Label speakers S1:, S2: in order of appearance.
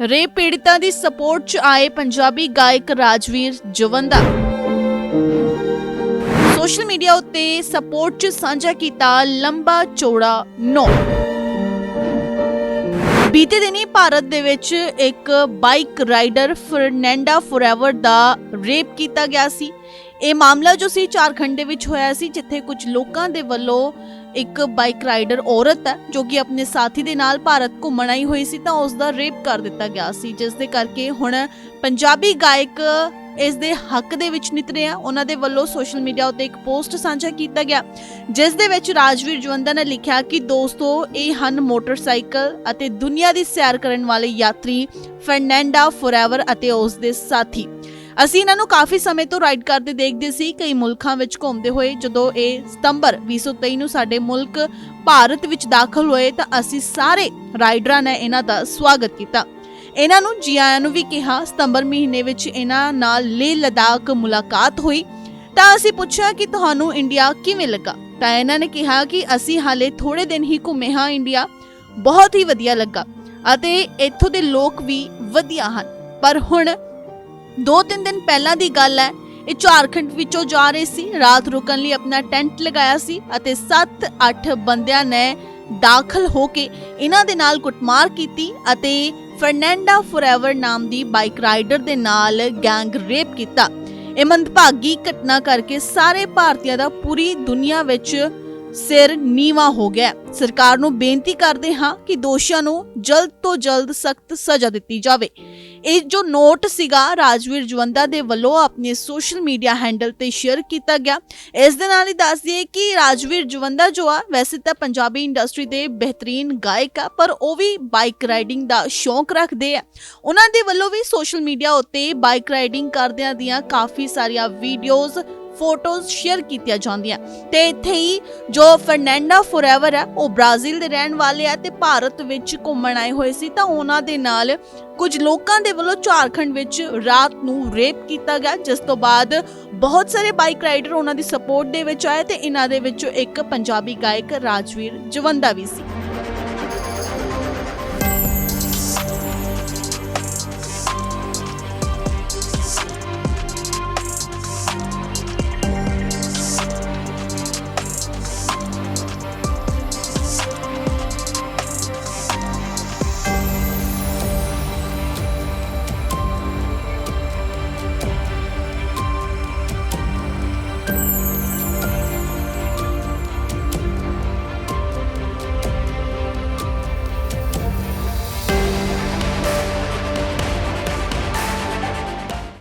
S1: Rape ਪੀੜਤਾਂ ਦੀ support 'ਚ ਆਏ ਪੰਜਾਬੀ ਗਾਇਕ ਰਾਜਵੀਰ ਜਵੰਦਾ। ਸੋਸ਼ਲ ਮੀਡੀਆ ਉੱਤੇ ਸਪੋਰਟ 'ਚ ਸਾਂਝਾ ਕੀਤਾ ਲੰਬਾ ਚੌੜਾ ਨੋਟ ਬੀਤੇ ਦਿਨੀ ਭਾਰਤ ਦੇ ਵਿੱਚ ਇੱਕ ਬਾਈਕ ਰਾਈਡਰ ਫਰਨੈਂਡਾ ਫੋਰਐਵਰ ਦਾ ਰੇਪ ਕੀਤਾ ਗਿਆ ਸੀ। ਇਹ ਮਾਮਲਾ ਜੋ ਸੀ ਝਾਰਖੰਡ ਦੇ ਵਿੱਚ ਹੋਇਆ ਸੀ, ਜਿੱਥੇ ਕੁਝ ਲੋਕਾਂ ਦੇ ਵੱਲੋਂ ਇੱਕ ਬਾਈਕ ਰਾਈਡਰ ਔਰਤ ਹੈ, ਜੋ ਕਿ ਆਪਣੇ ਸਾਥੀ ਦੇ ਨਾਲ ਭਾਰਤ ਘੁੰਮਣ ਆਈ ਹੋਈ ਸੀ, ਤਾਂ ਉਸ ਦਾ ਰੇਪ ਕਰ ਦਿੱਤਾ ਗਿਆ ਸੀ, ਜਿਸ ਦੇ ਕਰਕੇ ਹੁਣ ਪੰਜਾਬੀ ਗਾਇਕ ਇਸ ਦੇ ਹੱਕ ਦੇ ਵਿੱਚ ਨਿਤਰੇ ਆ। ਉਹਨਾਂ ਦੇ ਵੱਲੋਂ ਸੋਸ਼ਲ ਮੀਡੀਆ ਉੱਤੇ ਇੱਕ ਪੋਸਟ ਸਾਂਝਾ ਕੀਤਾ ਗਿਆ, ਜਿਸ ਦੇ ਵਿੱਚ ਰਾਜਵੀਰ ਜਵੰਦਾ ਨੇ ਲਿਖਿਆ ਕਿ ਦੋਸਤੋ, ਇਹ ਹਨ ਮੋਟਰਸਾਈਕਲ ਅਤੇ ਦੁਨੀਆ ਦੀ ਸੈਰ ਕਰਨ ਵਾਲੇ ਯਾਤਰੀ ਫਰਨੈਂਡਾ ਫੋਰਐਵਰ ਅਤੇ ਉਸ ਦੇ ਸਾਥੀ। ਅਸੀਂ ਇਹਨਾਂ ਨੂੰ ਕਾਫੀ ਸਮੇਂ ਤੋਂ ਰਾਈਡ ਕਰਦੇ ਦੇਖਦੇ ਸੀ, ਕਈ ਮੁਲਕਾਂ ਵਿੱਚ ਘੁੰਮਦੇ ਹੋਏ। ਜਦੋਂ ਇਹ ਸਤੰਬਰ 2023 ਨੂੰ ਸਾਡੇ ਮੁਲਕ ਭਾਰਤ ਵਿੱਚ ਦਾਖਲ ਹੋਏ, ਤਾਂ ਅਸੀਂ ਸਾਰੇ ਰਾਈਡਰਾਂ ਨੇ ਇਹਨਾਂ ਦਾ ਸਵਾਗਤ ਕੀਤਾ। ਇਹਨਾਂ ਨੂੰ ਜੀ ਆਇਆਂ ਨੂੰ ਵੀ ਕਿਹਾ, ਸਤੰਬਰ ਮਹੀਨੇ ਵਿੱਚ ਇਹਨਾਂ ਨਾਲ ਲੇਹ ਲਦਾਖ ਮੁਲਾਕਾਤ ਹੋਈ। ਤਾਂ ਅਸੀਂ ਪੁੱਛਿਆ ਕਿ ਤੁਹਾਨੂੰ ਇੰਡੀਆ ਕਿਵੇਂ ਲੱਗਾ? ਤਾਂ ਇਹਨਾਂ ਨੇ ਕਿਹਾ ਕਿ ਅਸੀਂ ਹਾਲੇ ਥੋੜੇ ਦਿਨ ਹੀ ਘੁੰਮੇ ਹਾਂ, ਇੰਡੀਆ ਬਹੁਤ ਹੀ ਵਧੀਆ ਲੱਗਾ ਅਤੇ ਇੱਥੋਂ ਦੇ ਲੋਕ ਵੀ ਵਧੀਆ ਹਨ। ਪਰ ਹੁਣ ਦੋ ਤਿੰਨ ਦਿਨ ਪਹਿਲਾਂ ਦੀ ਗੱਲ ਹੈ। ਇਹ ਝਾਰਖੰਡ ਵਿੱਚੋਂ ਜਾ ਰਹੇ ਸੀ। ਰਾਤ ਰੁਕਣ ਲਈ ਆਪਣਾ ਟੈਂਟ ਲਗਾਇਆ ਸੀ ਅਤੇ 7-8 ਬੰਦਿਆਂ ਨੇ ਦਾਖਲ ਹੋ ਕੇ ਇਹਨਾਂ ਦੇ ਨਾਲ ਕੁੱਟਮਾਰ ਕੀਤੀ ਅਤੇ ਫਰਨੈਂਡਾ ਫੋਰਐਵਰ ਨਾਮ ਦੀ ਬਾਈਕ ਰਾਈਡਰ ਦੇ ਨਾਲ ਗੈਂਗ ਰੇਪ ਕੀਤਾ। ਇਹ ਮੰਦਭਾਗੀ ਘਟਨਾ ਕਰਕੇ ਸਾਰੇ ਭਾਰਤੀਆਂ ਦਾ ਪੂਰੀ ਦੁਨੀਆ ਵਿੱਚ ਸਿਰ ਨੀਵਾ ਹੋ ਗਿਆ ਸਰਕਾਰ ਨੂੰ ਬੇਨਤੀ ਕਰਦੇ ਹਾਂ ਕਿ ਦੋਸ਼ੀਆਂ ਨੂੰ ਜਲਦ ਤੋਂ ਜਲਦ ਸਖਤ ਸਜ਼ਾ ਦਿੱਤੀ ਜਾਵੇ। ਇਹ ਜੋ ਨੋਟ ਸੀਗਾ ਰਾਜਵੀਰ ਜਵੰਦਾ ਦੇ ਵੱਲੋਂ ਆਪਣੇ ਸੋਸ਼ਲ ਮੀਡੀਆ ਹੈਂਡਲ ਤੇ ਸ਼ੇਅਰ ਕੀਤਾ ਗਿਆ। ਇਸ ਦੇ ਨਾਲ ਹੀ ਦੱਸ ਦਈਏ ਕਿ ਰਾਜਵੀਰ ਜਵੰਦਾ ਜੋ ਆ, ਵੈਸੇ ਤਾਂ ਪੰਜਾਬੀ ਇੰਡਸਟਰੀ ਦੇ ਬਿਹਤਰੀਨ ਗਾਇਕ ਆ, ਪਰ ਉਹ ਵੀ ਬਾਈਕ ਰਾਈਡਿੰਗ ਦਾ ਸ਼ੌਂਕ ਰੱਖਦੇ ਆ। ਉਹਨਾਂ ਦੇ ਵੱਲੋਂ ਵੀ ਸੋਸ਼ਲ ਮੀਡੀਆ ਉੱਤੇ ਬਾਈਕ ਰਾਈਡਿੰਗ ਕਰਦਿਆਂ ਦੀਆਂ ਕਾਫੀ ਸਾਰੀਆਂ ਵੀਡੀਓਜ਼ ਫੋਟੋਜ਼ ਸ਼ੇਅਰ ਕੀਤੀਆਂ ਜਾਂਦੀਆਂ। ਤੇ ਇੱਥੇ ਹੀ ਜੋ ਫਰਨੈਂਡਾ ਫੋਰਐਵਰ ਹੈ, ਉਹ ਬ੍ਰਾਜ਼ੀਲ ਦੇ ਰਹਿਣ ਵਾਲੇ ਆ ਤੇ ਭਾਰਤ ਵਿੱਚ ਘੁੰਮਣ ਆਏ ਹੋਏ ਸੀ, ਤਾਂ ਉਹਨਾਂ ਦੇ ਨਾਲ ਕੁਝ ਲੋਕਾਂ ਦੇ ਵੱਲੋਂ ਝਾਰਖੰਡ ਵਿੱਚ ਰਾਤ ਨੂੰ ਰੇਪ ਕੀਤਾ ਗਿਆ, ਜਿਸ ਤੋਂ ਬਾਅਦ ਬਹੁਤ ਸਾਰੇ ਬਾਈਕ ਰਾਈਡਰ ਉਹਨਾਂ ਦੀ ਸਪੋਰਟ ਦੇ ਵਿੱਚ ਆਏ ਤੇ ਇਹਨਾਂ ਦੇ ਵਿੱਚੋਂ ਇੱਕ ਪੰਜਾਬੀ ਗਾਇਕ ਰਾਜਵੀਰ ਜਵੰਦਾ ਵੀ ਸੀ।